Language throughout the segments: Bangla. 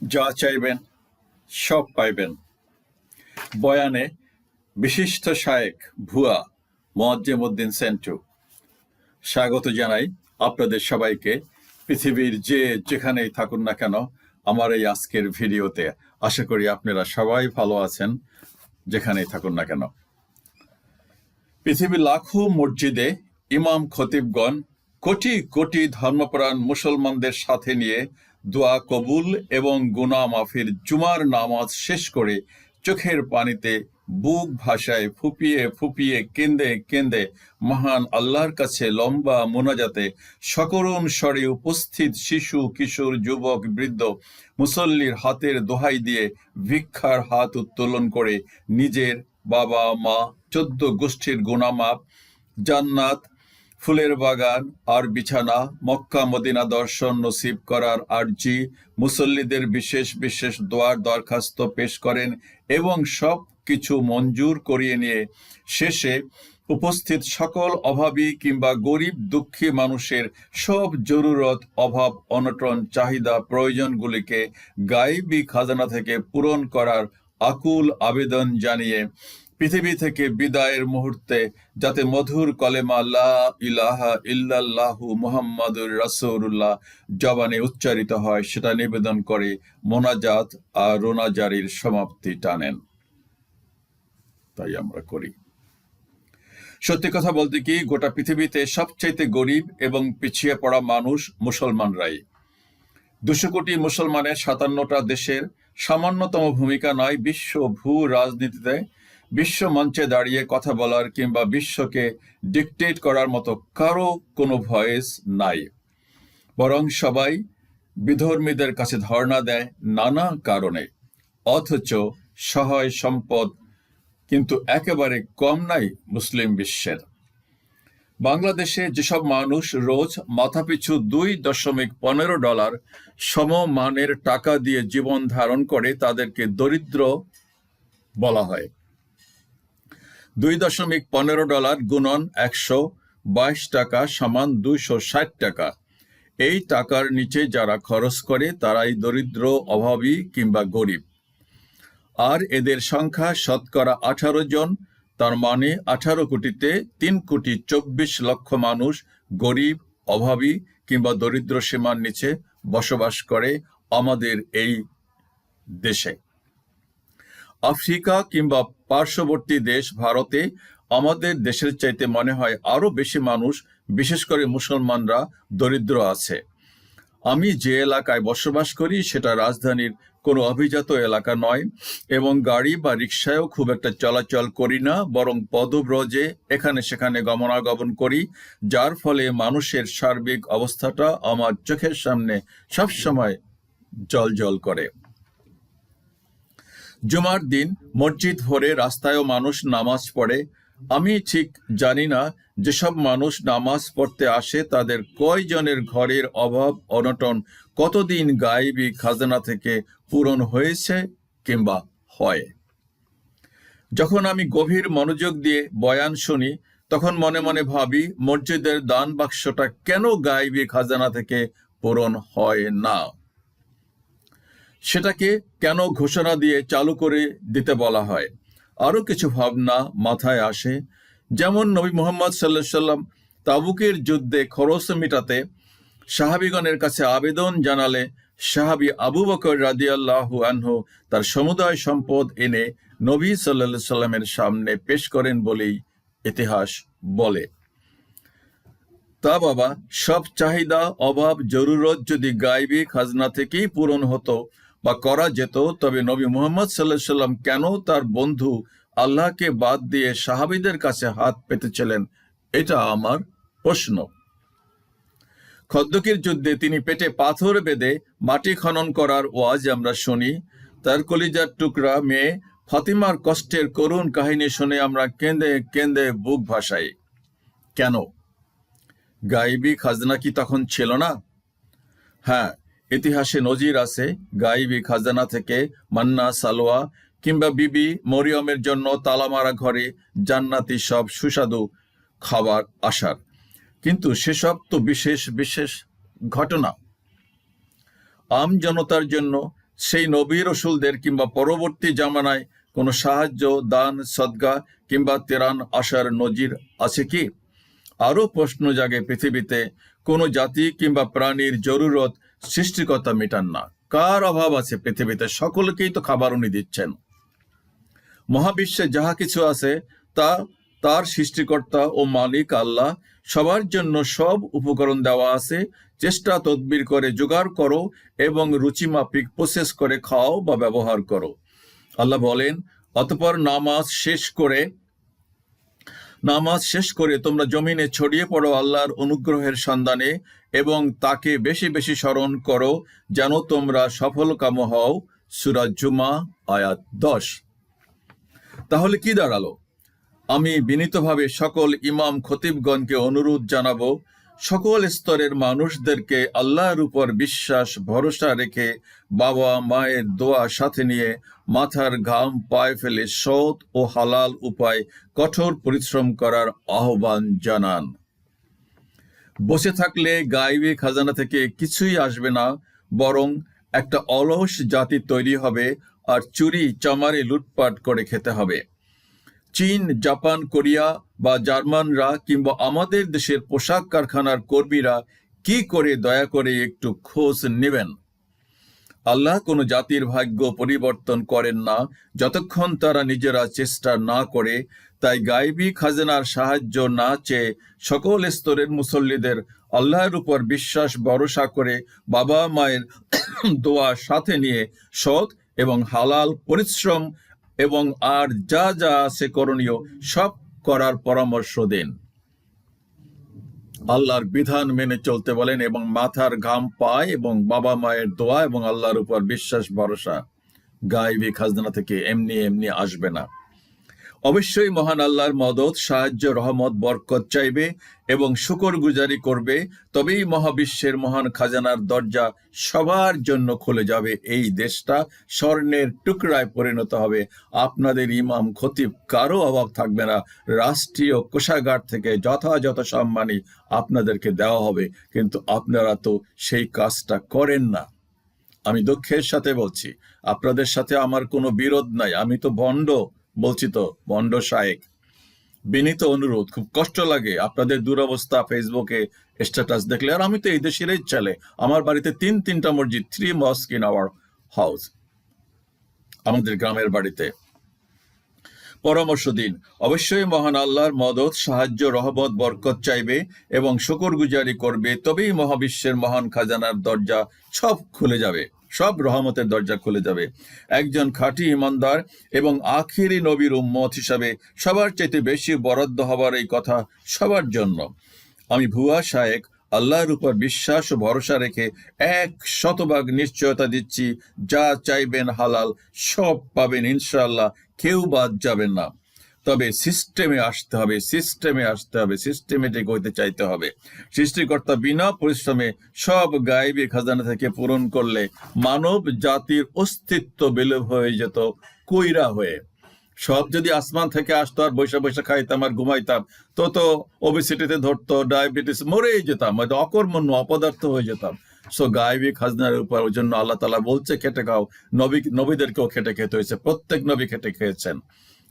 যা চাইবেন, সব পাইবেন। বয়ানে বিশিষ্ট শায়েক ভুয়া মোয়াজ্জেম উদ্দিন সেন্টু। স্বাগত জানাই আপনাদের সবাইকে। পৃথিবীর যে যেখানেই থাকুন না কেন, আমার এই আজকের ভিডিওতে আশা করি আপনারা সবাই ভালো আছেন, যেখানেই থাকুন না কেন। পৃথিবীর লাখো মসজিদে ইমাম খতিবগণ কোটি কোটি ধর্মপ্রাণ মুসলমানদের সাথে নিয়ে দোয়া কবুল এবং গুনা মাফির জুমার নামাজ শেষ করে চোখের পানিতে বুক ভাষায় ফুপিয়ে ফুপিয়ে কেন্দে কেন্দে মহান আল্লাহর কাছে লম্বা মোনাজাতে সকরুণ স্বরে উপস্থিত শিশু, কিশোর, যুবক, বৃদ্ধ মুসল্লির হাতের দোহাই দিয়ে ভিক্ষার হাত উত্তোলন করে নিজের বাবা মা চোদ্দ গোষ্ঠীর গুণামাপ জান্নাত ফুলের বাগান আর বিছানা, মক্কা মদিনা দর্শন নসিব করার আর্জি মুসল্লিদের বিশেষ বিশেষ দোয়ার দরখাস্ত পেশ করেন এবং সব কিছু মঞ্জুর করিয়ে নিয়ে শেষে উপস্থিত সকল অভাবী কিংবা গরিব দুঃখী মানুষের সব জরুরত, অভাব, অনটন, চাহিদা, প্রয়োজনগুলিকে গাইবী খাজানা থেকে পূরণ করার আকুল আবেদন জানিয়ে পৃথিবী থেকে বিদায়ের মুহূর্তে যাতে মধুর কলেমা ইলাহা ইল্লাল্লাহু মুহাম্মাদুর রাসূলুল্লাহ জবানে উচ্চারিত হয়, সেটা নিবেদন করে মোনাজাত আর রোনাজারির সমাপ্তি টানেন। তাই আমরা করি। সত্যি কথা বলতে কি, গোটা পৃথিবীতে সবচাইতে গরিব এবং পিছিয়ে পড়া মানুষ মুসলমানরাই। দুশো কোটি মুসলমানের সাতান্নটা দেশের সামান্যতম ভূমিকা নয়, বিশ্ব ভূ রাজনীতিতে বিশ্ব মঞ্চে দাঁড়িয়ে কথা বলার কিংবা বিশ্বকে ডিকটেট করার মতো কারও কোনো ভয়েস নাই। বরং সবাই বিধর্মীদের কাছে ধর্ণা দেয় নানা কারণে। অথচ সহায় সম্পদ কিন্তু একেবারে কম নাই মুসলিম বিশ্বের। বাংলাদেশে যেসব মানুষ রোজ মাথাপিছু দুই দশমিক পনেরো ডলার সমমানের টাকা দিয়ে জীবন ধারণ করে, তাদেরকে দরিদ্র বলা হয়। দুই দশমিক পনেরো ডলার গুণন একশো বাইশ টাকা সমান দুইশো ষাট টাকা। এই টাকার নিচে যারা খরচ করে, তারাই দরিদ্র, অভাবী কিংবা গরিব। আর এদের সংখ্যা শতকরা আঠারো জন, তার মানে আঠারো কোটিতে তিন কোটি চব্বিশ লক্ষ মানুষ গরিব, অভাবী কিংবা দরিদ্র সীমার নিচে বসবাস করে আমাদের এই দেশে। আফ্রিকা কিংবা পার্শ্ববর্তী দেশ ভারতে আমাদের দেশের চাইতে মনে হয় আরও বেশি মানুষ, বিশেষ করে মুসলমানরা দরিদ্র আছে। আমি যে এলাকায় বসবাস করি সেটা রাজধানীর কোনো অভিজাত এলাকা নয় এবং গাড়ি বা রিক্সায়ও খুব একটা চলাচল করি না, বরং পদব্রজে এখানে সেখানে গমনাগমন করি, যার ফলে মানুষের সার্বিক অবস্থাটা আমার চোখের সামনে সবসময় জল জল করে। জুমার দিন মসজিদ ভরে রাস্তায়ও মানুষ নামাজ পড়ে। আমি ঠিক জানি না যেসব মানুষ নামাজ পড়তে আসে, তাদের কয়জনের ঘরের অভাব, অনটন কতদিন গায়েবী খাজনা থেকে পূরণ হয়েছে কিংবা হয়? যখন আমি গভীর মনোযোগ দিয়ে বয়ান শুনি, তখন মনে মনে ভাবি, মসজিদের দান বাক্সটা কেন গায়েবী খাজানা থেকে পূরণ হয় না? সেটাকে কেন ঘোষণা দিয়ে চালু করে দিতে বলা হয়? আরও কিছু ভাবনা মাথায় আসে। যেমন নবী মোহাম্মদ সাল্লাহ সাল্লাম তাবুকের যুদ্ধে খরচ মেটাতে সাহাবিগণের কাছে আবেদন জানালে সাহাবি আবু বকর রাদিয়াল্লাহু আনহু তার সমুদায় সম্পদ এনে নবী সাল্লা সাল্লামের সামনে পেশ করেন বলেই ইতিহাস বলে। তা বাবা, সব চাহিদা, অভাব, জরুরত যদি গাইবী খাজনা থেকেই পূরণ হতো বা করা যেত, তবে নবী মোহাম্মদ সাল্লাহ সাল্লাম কেন তার বন্ধু আল্লাহকে বাদ দিয়ে সাহাবিদের কাছে হাত পেতেছিলেন? এটা আমার প্রশ্ন। খদ্দকির যুদ্ধে তিনি পেটে পাথর বেঁধে মাটি খনন করার ওয়াজ আমরা শুনি। তার কলিজার টুকরা মেয়ে ফাতিমার কষ্টের করুণ কাহিনী শুনে আমরা কেঁদে কেঁদে বুক ভাসাই। কেন? গাইবী খাজনা কি তখন ছিল না? হ্যাঁ ইতিহাসে নজির আছে গাইবী খাজানা থেকে মান্না, সালোয়া কিংবা বিবি মরিয়মের জন্য তালামারা ঘরে জান্নাতি সব সুস্বাদু খাবার আসার। কিন্তু সেসব তো বিশেষ বিশেষ ঘটনা। আম জনতার জন্য সেই নবী রসুলদের কিংবা পরবর্তী জামানায় কোনো সাহায্য, দান, সদ্গা কিংবা তেরান আসার নজির আছে কি? আরও প্রশ্ন জাগে পৃথিবীতে কোনো জাতি কিংবা প্রাণীর জরুরত সৃষ্টিকর্তা মেটান না। কার অভাব আছে পৃথিবীতে? সকলকেই তো খাবার উনি দিচ্ছেন। মহাবিশ্বে যাহা কিছু আছে, তা তার সৃষ্টিকর্তা ও মালিক আল্লাহ, সবার জন্য সব উপকরণ দেওয়া আছে। চেষ্টা তদবির করে জোগাড় করো এবং রুচিমাফিক প্রসেস করে খাও বা ব্যবহার করো। আল্লাহ বলেন, অতপর নামাজ শেষ করে, নামাজ শেষ করে তোমরা জমিনে ছড়িয়ে পড়ো আল্লাহর অনুগ্রহের সন্ধানে এবং তাকে বেশি বেশি স্মরণ করো, যেন তোমরা সফল কাম হও। সুরাজ জুমা, আয়াত দশ। তাহলে কি দাঁড়াল? আমি বিনীতভাবে সকল ইমাম খতিবগণকে অনুরোধ জানাব, সকল স্তরের মানুষদেরকে আল্লাহর উপর বিশ্বাস, ভরসা রেখে বাবা মায়ের দোয়া সাথে নিয়ে মাথার ঘাম পায়ে ফেলে সৎ ও হালাল উপায় কঠোর পরিশ্রম করার আহ্বান জানান। বসে থাকলে গাইবে খাজানা থেকে কিছুই আসবে না, বরং একটা অলস জাতি তৈরি হবে আর চুরি চামারে লুটপাট করে খেতে হবে। চীন, জাপান, কোরিয়া বা জার্মানরা কিংবা আমাদের দেশের পোশাক কারখানার কর্মীরা কি করে দয়া করে একটু খোঁজ নেবেন? আল্লাহ কোনো জাতির ভাগ্য পরিবর্তন করেন না, যতক্ষণ তারা নিজেরা চেষ্টা না করে তাই গাইবী খাজানার সাহায্য না চেয়ে সকল স্তরের মুসল্লিদের আল্লাহর উপর বিশ্বাস, ভরসা করে বাবা মায়ের দোয়া সাথে নিয়ে সৎ এবং হালাল পরিশ্রম এবং আর যা যা আছে করণীয় সব করার পরামর্শ দিন। আল্লাহর বিধান মেনে চলতে বলেন এবং মাথার ঘাম পায় এবং বাবা মায়ের দোয়া এবং আল্লাহর উপর বিশ্বাস, ভরসা গাইবি খাজনা থেকে এমনি এমনি আসবে না। অবশ্যই মহান আল্লাহর মদত, সাহায্য, রহমত, বরকত চাইবে এবং শুকর গুজারি করবে। তবেই মহাবিশ্বের মহান খাজানার দরজা সবার জন্য খুলে যাবে। এই দেশটা স্বর্ণের টুকরায় পরিণত হবে। আপনাদের ইমাম খতিব কারও অভাব থাকবে না। রাষ্ট্রীয় কোষাগার থেকে যথাযথ সম্মানই আপনাদেরকে দেওয়া হবে। কিন্তু আপনারা তো সেই কাজটা করেন না। আমি দুঃখের সাথে বলছি, আপনাদের সাথে আমার কোনো বিরোধ নাই। আমি তো ভণ্ড বলছি তো ভণ্ড শায়েক। বিনীত অনুরোধ, খুব কষ্ট লাগে আপনাদের দুরবস্থা ফেসবুকে স্ট্যাটাস দেখলে। আর আমি তো এই দেশেরই চলে আমার বাড়িতে তিন, তিনটা মসজিদ three mosque in our house আমাদের গ্রামের বাড়িতে। পরামর্শ দিন, অবশ্যই মহান আল্লাহর মদত, সাহায্য, রহমত, বরকত চাইবে এবং শুকর গুজারি করবে, তবেই মহাবিশ্বের মহান খাজানার দরজা সব খুলে যাবে। সব রহমতের দরজা খুলে যাবে। একজন খাঁটি ইমানদার এবং আখিরি নবীর উম্মত হিসাবে সবার চাইতে বেশি বরাদ্দ হবার এই কথা সবার জন্য। আমি ভুয়া শায়েক, আল্লাহর উপর বিশ্বাস ও ভরসা রেখে এক শতভাগ নিশ্চয়তা দিচ্ছি, যা চাইবেন হালাল, সব পাবেন ইনশাআল্লাহ, কেউ বাদ যাবেন না। তবে সিস্টেমে আসতে হবে সিস্টেমে আসতে হবে সিস্টেমেটিক হইতে চাইতে হবে। সৃষ্টিকর্তা বিনা পরিশ্রমে সব গায়েবী খাজানা থেকে পূরণ করলে মানব জাতির অস্তিত্ব বিলোপ হয়ে যেত কইরা হয়ে। সব যদি আসমান থেকে আসতো আর বৈশা বৈশা খাইতাম আর ঘুমাইতাম তো তো ওবিসিটিতে ধরতো ডায়াবেটিস মরেই যেতাম, হয়তো অকর্মণ্য, অপদার্থ হয়ে যেতাম। সো গায়েবী খাজনার উপর ওই জন্য আল্লাহ তালা বলছে, খেটে খাও। নবী, নবীদেরকেও খেটে খেতে হয়েছে, প্রত্যেক নবী খেটে খেয়েছেন।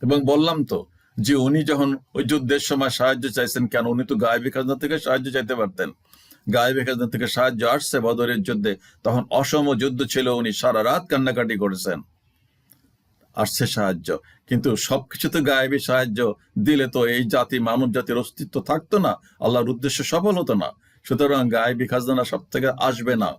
এবং বললাম তো যে উনি যখন ওই যুদ্ধের সময় সাহায্য চাইছেন কেন? উনি তো গায়েবী খাজনা থেকে সাহায্য চাইতে পারতেন। গায়েবী খাজনা থেকে সাহায্য আসছে বদরের যুদ্ধে। তখন অসম যুদ্ধ ছিল, উনি সারা রাত কান্নাকাটি করেছেন। আসছে সাহায্য। কিন্তু সবকিছুতে গায়েবী সাহায্য দিলে তো এই জাতি মানব জাতির অস্তিত্ব থাকতো না, আল্লাহর উদ্দেশ্য সফল হতো না। সুতরাং গায়েবী খাজনা সব থেকে আসবে না।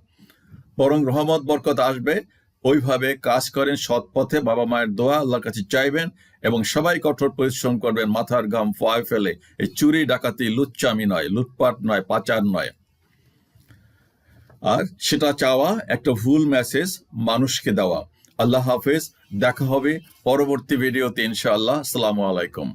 বরং রহমত, বরকত আসবে। ওইভাবে কাজ করেন সৎ পথে বাবা মায়ের দোয়া আল্লাহর কাছে চাইবেন এবং সবাই কঠোর পরিশ্রম করবেন, মাথার ঘাম ফয় ফেলে। এই চুরি, ডাকাতি লুচ্চামি নয়, লুটপাট নয়, পাচার নয়। আর সেটা চাওয়া একটা ভুল মেসেজ মানুষকে দেওয়া। আল্লাহ হাফেজ, দেখা হবে পরবর্তী ভিডিওতে ইনশাআল্লাহ। আসসালামু আলাইকুম।